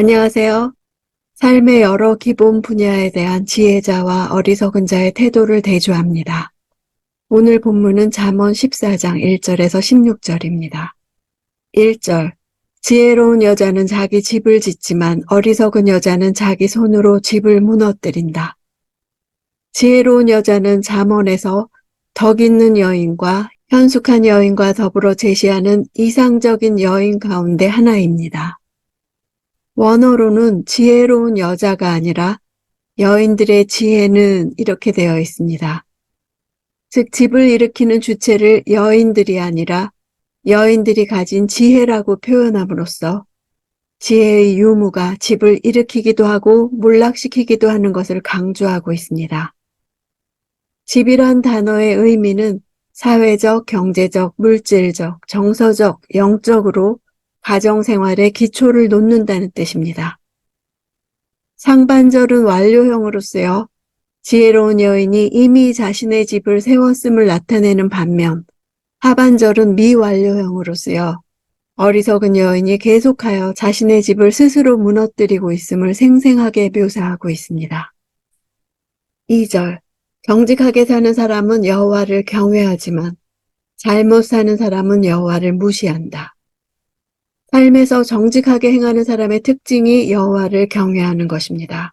안녕하세요. 삶의 여러 기본 분야에 대한 지혜자와 어리석은 자의 태도를 대조합니다. 오늘 본문은 잠언 14장 1절에서 16절입니다. 1절 지혜로운 여자는 자기 집을 짓지만 어리석은 여자는 자기 손으로 집을 무너뜨린다. 지혜로운 여자는 잠언에서 덕 있는 여인과 현숙한 여인과 더불어 제시하는 이상적인 여인 가운데 하나입니다. 원어로는 지혜로운 여자가 아니라 여인들의 지혜는 이렇게 되어 있습니다. 즉, 집을 일으키는 주체를 여인들이 아니라 여인들이 가진 지혜라고 표현함으로써 지혜의 유무가 집을 일으키기도 하고 몰락시키기도 하는 것을 강조하고 있습니다. 집이란 단어의 의미는 사회적, 경제적, 물질적, 정서적, 영적으로 가정생활의 기초를 놓는다는 뜻입니다. 상반절은 완료형으로 쓰여 지혜로운 여인이 이미 자신의 집을 세웠음을 나타내는 반면 하반절은 미완료형으로 쓰여 어리석은 여인이 계속하여 자신의 집을 스스로 무너뜨리고 있음을 생생하게 묘사하고 있습니다. 2절 정직하게 사는 사람은 여호와를 경외하지만 잘못 사는 사람은 여호와를 무시한다. 삶에서 정직하게 행하는 사람의 특징이 여호와를 경외하는 것입니다.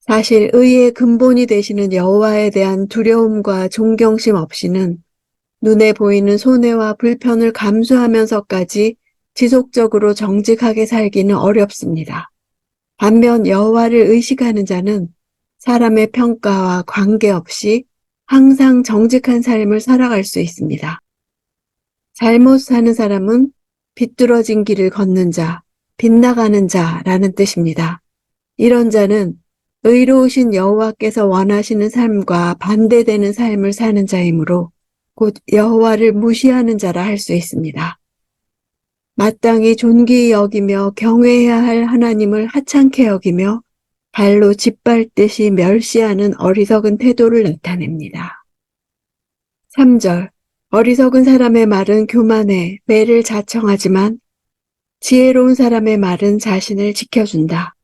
사실 의의 근본이 되시는 여호와에 대한 두려움과 존경심 없이는 눈에 보이는 손해와 불편을 감수하면서까지 지속적으로 정직하게 살기는 어렵습니다. 반면 여호와를 의식하는 자는 사람의 평가와 관계없이 항상 정직한 삶을 살아갈 수 있습니다. 잘못 사는 사람은 비뚤어진 길을 걷는 자, 빗나가는 자라는 뜻입니다. 이런 자는 의로우신 여호와께서 원하시는 삶과 반대되는 삶을 사는 자이므로 곧 여호와를 무시하는 자라 할 수 있습니다. 마땅히 존귀히 여기며 경외해야 할 하나님을 하찮게 여기며 발로 짓밟듯이 멸시하는 어리석은 태도를 나타냅니다. 3절 어리석은 사람의 말은 교만해 매를 자청하지만 지혜로운 사람의 말은 자신을 지켜준다.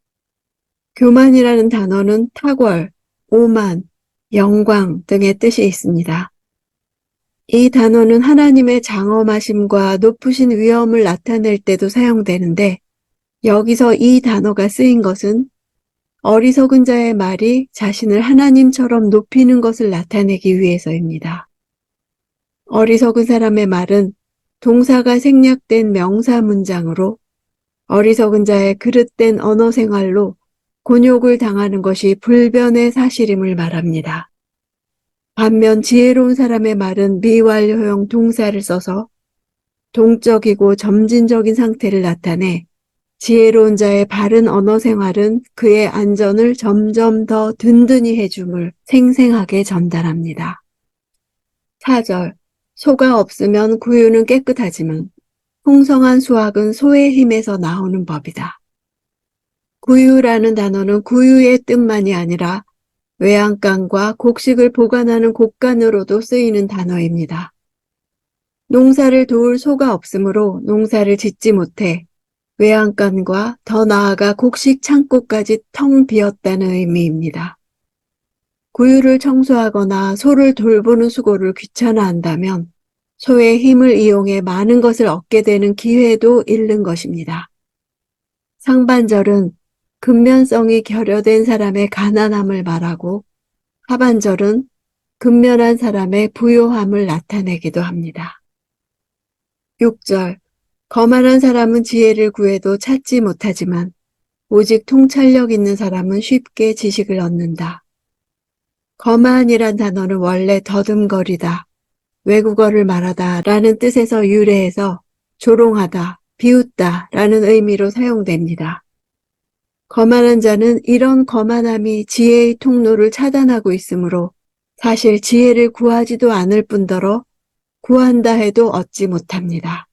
교만이라는 단어는 탁월, 오만, 영광 등의 뜻이 있습니다. 이 단어는 하나님의 장엄하심과 높으신 위엄을 나타낼 때도 사용되는데 여기서 이 단어가 쓰인 것은 어리석은 자의 말이 자신을 하나님처럼 높이는 것을 나타내기 위해서입니다. 어리석은 사람의 말은 동사가 생략된 명사 문장으로 어리석은 자의 그릇된 언어 생활로 곤욕을 당하는 것이 불변의 사실임을 말합니다. 반면 지혜로운 사람의 말은 미완료형 동사를 써서 동적이고 점진적인 상태를 나타내 지혜로운 자의 바른 언어 생활은 그의 안전을 점점 더 든든히 해줌을 생생하게 전달합니다. 4절 소가 없으면 구유는 깨끗하지만 풍성한 수확은 소의 힘에서 나오는 법이다. 구유라는 단어는 구유의 뜻만이 아니라 외양간과 곡식을 보관하는 곡간으로도 쓰이는 단어입니다. 농사를 도울 소가 없으므로 농사를 짓지 못해 외양간과 더 나아가 곡식 창고까지 텅 비었다는 의미입니다. 구유를 청소하거나 소를 돌보는 수고를 귀찮아한다면 소의 힘을 이용해 많은 것을 얻게 되는 기회도 잃는 것입니다. 상반절은 근면성이 결여된 사람의 가난함을 말하고 하반절은 근면한 사람의 부요함을 나타내기도 합니다. 6절 거만한 사람은 지혜를 구해도 찾지 못하지만 오직 통찰력 있는 사람은 쉽게 지식을 얻는다. 거만이란 단어는 원래 더듬거리다, 외국어를 말하다 라는 뜻에서 유래해서 조롱하다, 비웃다 라는 의미로 사용됩니다. 거만한 자는 이런 거만함이 지혜의 통로를 차단하고 있으므로 사실 지혜를 구하지도 않을 뿐더러 구한다 해도 얻지 못합니다.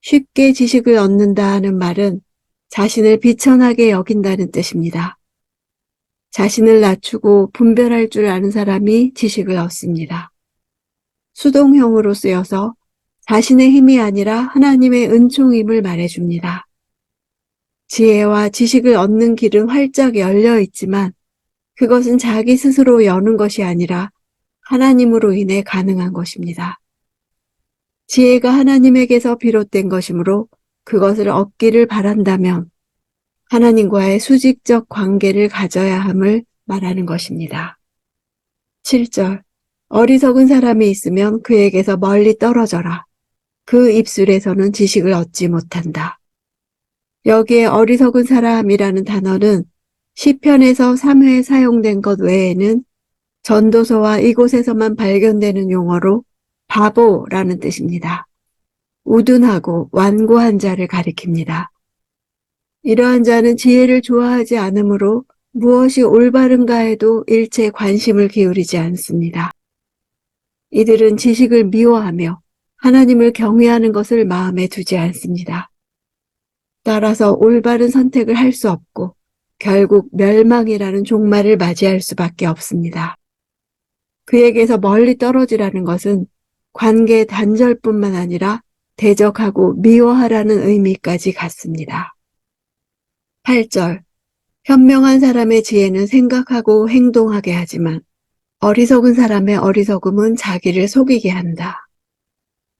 쉽게 지식을 얻는다 하는 말은 자신을 비천하게 여긴다는 뜻입니다. 자신을 낮추고 분별할 줄 아는 사람이 지식을 얻습니다. 수동형으로 쓰여서 자신의 힘이 아니라 하나님의 은총임을 말해줍니다. 지혜와 지식을 얻는 길은 활짝 열려 있지만 그것은 자기 스스로 여는 것이 아니라 하나님으로 인해 가능한 것입니다. 지혜가 하나님에게서 비롯된 것이므로 그것을 얻기를 바란다면 하나님과의 수직적 관계를 가져야 함을 말하는 것입니다. 7절 어리석은 사람이 있으면 그에게서 멀리 떨어져라. 그 입술에서는 지식을 얻지 못한다. 여기에 어리석은 사람이라는 단어는 시편에서 3회 사용된 것 외에는 전도서와 이곳에서만 발견되는 용어로 바보라는 뜻입니다. 우둔하고 완고한 자를 가리킵니다. 이러한 자는 지혜를 좋아하지 않으므로 무엇이 올바른가에도 일체 관심을 기울이지 않습니다. 이들은 지식을 미워하며 하나님을 경외하는 것을 마음에 두지 않습니다. 따라서 올바른 선택을 할 수 없고 결국 멸망이라는 종말을 맞이할 수밖에 없습니다. 그에게서 멀리 떨어지라는 것은 관계 단절뿐만 아니라 대적하고 미워하라는 의미까지 갖습니다. 8절 현명한 사람의 지혜는 생각하고 행동하게 하지만 어리석은 사람의 어리석음은 자기를 속이게 한다.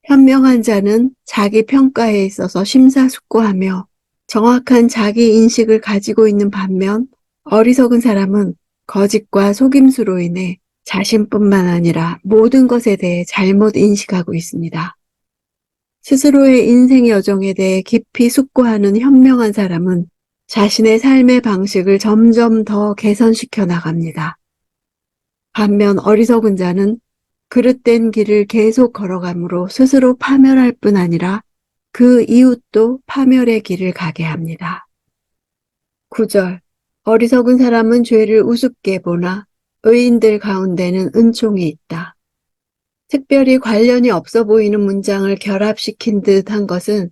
현명한 자는 자기 평가에 있어서 심사숙고하며 정확한 자기 인식을 가지고 있는 반면 어리석은 사람은 거짓과 속임수로 인해 자신뿐만 아니라 모든 것에 대해 잘못 인식하고 있습니다. 스스로의 인생 여정에 대해 깊이 숙고하는 현명한 사람은 자신의 삶의 방식을 점점 더 개선시켜 나갑니다. 반면 어리석은 자는 그릇된 길을 계속 걸어가므로 스스로 파멸할 뿐 아니라 그 이웃도 파멸의 길을 가게 합니다. 9절 어리석은 사람은 죄를 우습게 보나 의인들 가운데는 은총이 있다. 특별히 관련이 없어 보이는 문장을 결합시킨 듯한 것은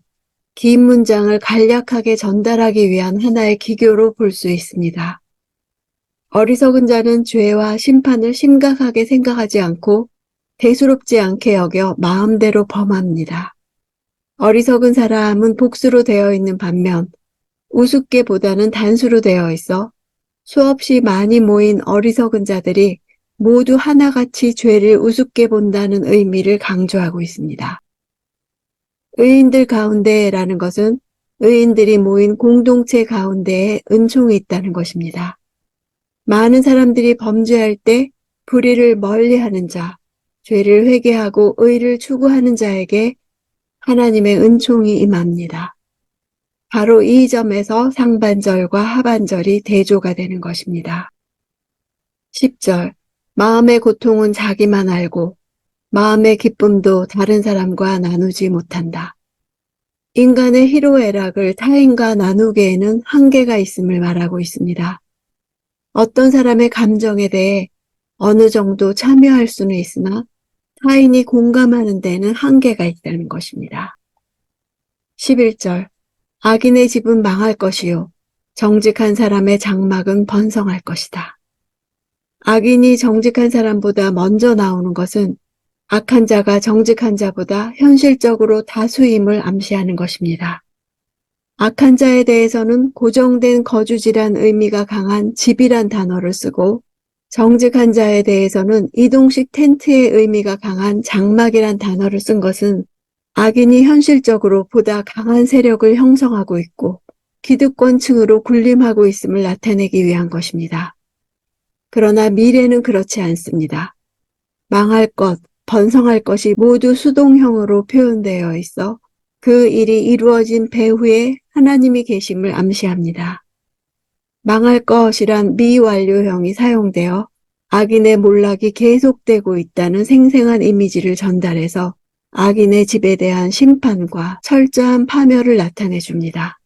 긴 문장을 간략하게 전달하기 위한 하나의 기교로 볼 수 있습니다. 어리석은 자는 죄와 심판을 심각하게 생각하지 않고 대수롭지 않게 여겨 마음대로 범합니다. 어리석은 사람은 복수로 되어 있는 반면 우습게보다는 단수로 되어 있어 수없이 많이 모인 어리석은 자들이 모두 하나같이 죄를 우습게 본다는 의미를 강조하고 있습니다. 의인들 가운데라는 것은 의인들이 모인 공동체 가운데에 은총이 있다는 것입니다. 많은 사람들이 범죄할 때 불의를 멀리하는 자, 죄를 회개하고 의를 추구하는 자에게 하나님의 은총이 임합니다. 바로 이 점에서 상반절과 하반절이 대조가 되는 것입니다. 10절 마음의 고통은 자기만 알고 마음의 기쁨도 다른 사람과 나누지 못한다. 인간의 희로애락을 타인과 나누기에는 한계가 있음을 말하고 있습니다. 어떤 사람의 감정에 대해 어느 정도 참여할 수는 있으나 타인이 공감하는 데는 한계가 있다는 것입니다. 11절 악인의 집은 망할 것이요 정직한 사람의 장막은 번성할 것이다. 악인이 정직한 사람보다 먼저 나오는 것은 악한 자가 정직한 자보다 현실적으로 다수임을 암시하는 것입니다. 악한 자에 대해서는 고정된 거주지란 의미가 강한 집이란 단어를 쓰고 정직한 자에 대해서는 이동식 텐트의 의미가 강한 장막이란 단어를 쓴 것은 악인이 현실적으로 보다 강한 세력을 형성하고 있고 기득권층으로 군림하고 있음을 나타내기 위한 것입니다. 그러나 미래는 그렇지 않습니다. 망할 것, 번성할 것이 모두 수동형으로 표현되어 있어 그 일이 이루어진 배후에 하나님이 계심을 암시합니다. 망할 것이란 미완료형이 사용되어 악인의 몰락이 계속되고 있다는 생생한 이미지를 전달해서 악인의 집에 대한 심판과 철저한 파멸을 나타내 줍니다.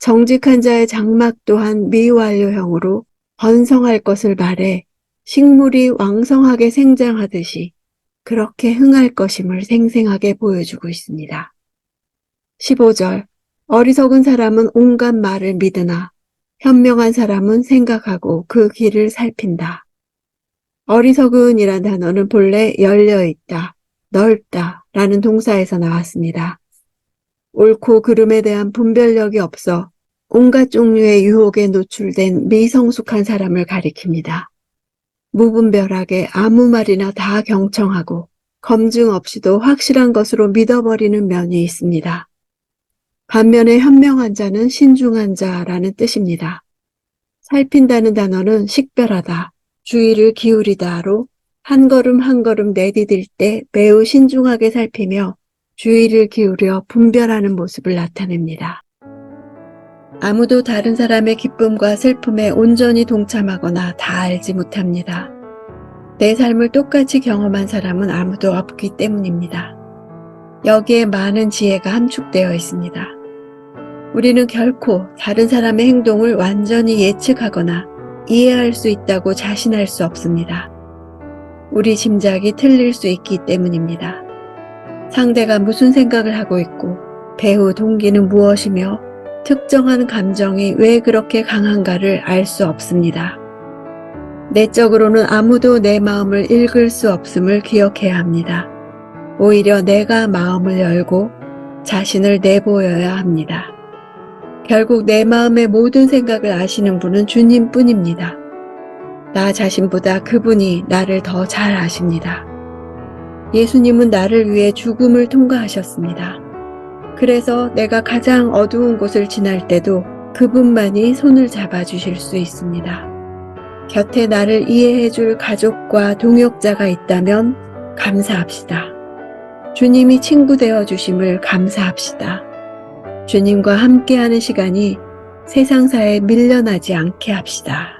정직한 자의 장막 또한 미완료형으로 번성할 것을 말해 식물이 왕성하게 생장하듯이 그렇게 흥할 것임을 생생하게 보여주고 있습니다. 15절 어리석은 사람은 온갖 말을 믿으나 현명한 사람은 생각하고 그 길을 살핀다. 어리석은이란 단어는 본래 열려 있다, 넓다 라는 동사에서 나왔습니다. 옳고 그름에 대한 분별력이 없어 온갖 종류의 유혹에 노출된 미성숙한 사람을 가리킵니다. 무분별하게 아무 말이나 다 경청하고 검증 없이도 확실한 것으로 믿어버리는 면이 있습니다. 반면에 현명한 자는 신중한 자라는 뜻입니다. 살핀다는 단어는 식별하다, 주의를 기울이다로 한 걸음 한 걸음 내디딜 때 매우 신중하게 살피며 주의를 기울여 분별하는 모습을 나타냅니다. 아무도 다른 사람의 기쁨과 슬픔에 온전히 동참하거나 다 알지 못합니다. 내 삶을 똑같이 경험한 사람은 아무도 없기 때문입니다. 여기에 많은 지혜가 함축되어 있습니다. 우리는 결코 다른 사람의 행동을 완전히 예측하거나 이해할 수 있다고 자신할 수 없습니다. 우리 짐작이 틀릴 수 있기 때문입니다. 상대가 무슨 생각을 하고 있고 배우 동기는 무엇이며 특정한 감정이 왜 그렇게 강한가를 알 수 없습니다. 내적으로는 아무도 내 마음을 읽을 수 없음을 기억해야 합니다. 오히려 내가 마음을 열고 자신을 내보여야 합니다. 결국 내 마음의 모든 생각을 아시는 분은 주님 뿐입니다. 나 자신보다 그분이 나를 더 잘 아십니다. 예수님은 나를 위해 죽음을 통과하셨습니다. 그래서 내가 가장 어두운 곳을 지날 때도 그분만이 손을 잡아주실 수 있습니다. 곁에 나를 이해해줄 가족과 동역자가 있다면 감사합시다. 주님이 친구 되어 주심을 감사합시다. 주님과 함께하는 시간이 세상사에 밀려나지 않게 합시다.